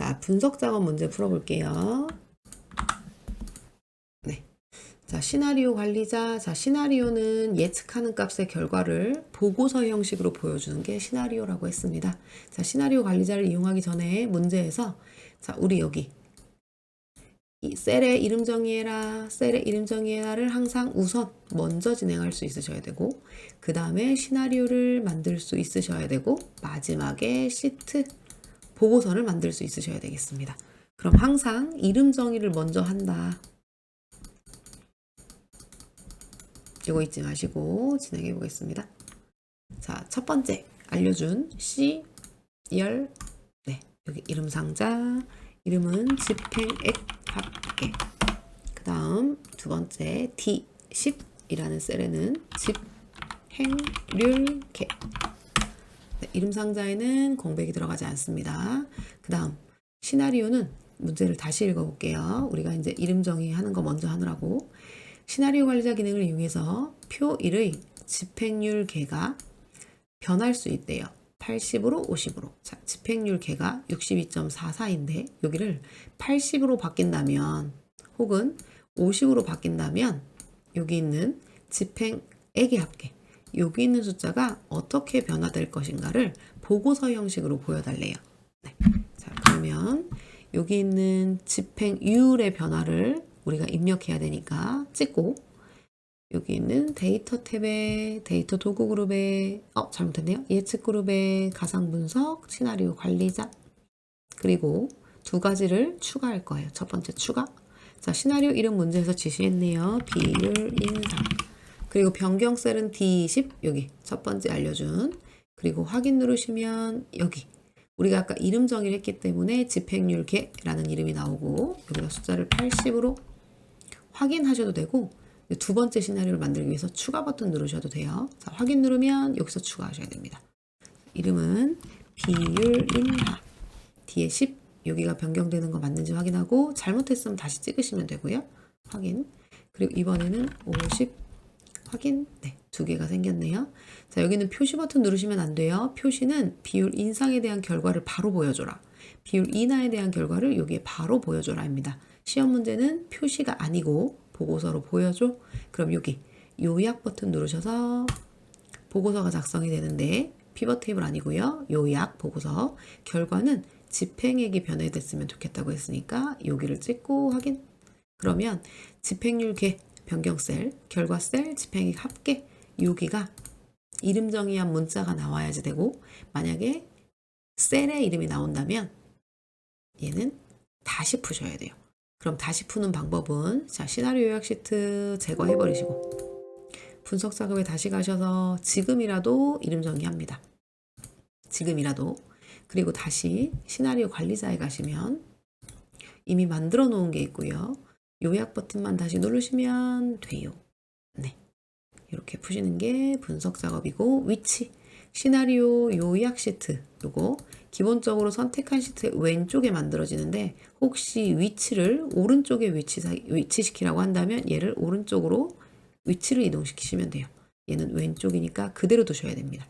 자, 분석 작업 문제 풀어볼게요. 네. 자, 시나리오 관리자. 자, 시나리오는 예측하는 값의 결과를 보고서 형식으로 보여주는 게 시나리오라고 했습니다. 자, 시나리오 관리자를 이용하기 전에 문제에서 자, 우리 여기 이 셀의 이름 정의해라, 셀의 이름 정의해라를 항상 우선 먼저 진행할 수 있으셔야 되고, 그 다음에 시나리오를 만들 수 있으셔야 되고, 마지막에 시트 보고서를 만들 수 있으셔야 되겠습니다. 그럼 항상 이름 정의를 먼저 한다. 이거 잊지 마시고 진행해 보겠습니다. 자, 첫 번째 알려준 C 열 네, 여기 이름 상자 이름은 집행액 합계. 그 다음 두 번째 D10이라는 셀에는 집행률 계. 네, 이름 상자에는 공백이 들어가지 않습니다. 그 다음 시나리오는 문제를 다시 읽어볼게요. 우리가 이제 이름 정의하는 거 먼저 하느라고 시나리오 관리자 기능을 이용해서 표 1의 집행률 계가 변할 수 있대요. 80으로 50으로. 자, 집행률 계가 62.44인데 여기를 80으로 바뀐다면 혹은 50으로 바뀐다면 여기 있는 집행액의 합계 여기 있는 숫자가 어떻게 변화될 것인가를 보고서 형식으로 보여달래요. 네. 자, 그러면 여기 있는 집행률의 변화를 우리가 입력해야 되니까 찍고 여기 있는 데이터 탭에 데이터 도구 그룹에 어 잘못했네요. 예측 그룹에 가상 분석 시나리오 관리자. 그리고 두 가지를 추가할 거예요. 첫 번째 추가. 자 시나리오 이름 문제에서 지시했네요. 비율 인상 그리고 변경 셀은 D20 여기 첫 번째 알려준 그리고 확인 누르시면 여기 우리가 아까 이름 정의를 했기 때문에 집행률 계라는 이름이 나오고 여기다 숫자를 80으로 확인하셔도 되고 두 번째 시나리오를 만들기 위해서 추가 버튼 누르셔도 돼요. 자, 확인 누르면 여기서 추가하셔야 됩니다. 이름은 비율 인하 뒤에 10 여기가 변경되는 거 맞는지 확인하고 잘못했으면 다시 찍으시면 되고요. 확인 그리고 이번에는 50 확인 네, 두 개가 생겼네요. 자, 여기는 표시 버튼 누르시면 안 돼요. 표시는 비율 인상에 대한 결과를 바로 보여줘라. 비율 인하에 대한 결과를 여기에 바로 보여줘라입니다. 시험 문제는 표시가 아니고 보고서로 보여줘. 그럼 여기 요약 버튼 누르셔서 보고서가 작성이 되는데 피벗 테이블 아니고요. 요약 보고서 결과는 집행액이 변해됐으면 좋겠다고 했으니까 여기를 찍고 확인. 그러면 집행률 계 변경 셀, 결과 셀, 집행액 합계 여기가 이름 정의한 문자가 나와야지 되고 만약에 셀의 이름이 나온다면 얘는 다시 푸셔야 돼요. 그럼 다시 푸는 방법은 자 시나리오 요약 시트 제거해 버리시고 분석 작업에 다시 가셔서 지금이라도 이름 정의합니다. 지금이라도 그리고 다시 시나리오 관리자에 가시면 이미 만들어 놓은 게 있고요. 요약 버튼만 다시 누르시면 돼요. 네. 이렇게 푸시는 게 분석 작업이고 위치 시나리오 요약 시트 요거 기본적으로 선택한 시트 왼쪽에 만들어지는데 혹시 위치를 오른쪽에 위치 위치시키라고 한다면 얘를 오른쪽으로 위치를 이동시키시면 돼요. 얘는 왼쪽이니까 그대로 두셔야 됩니다.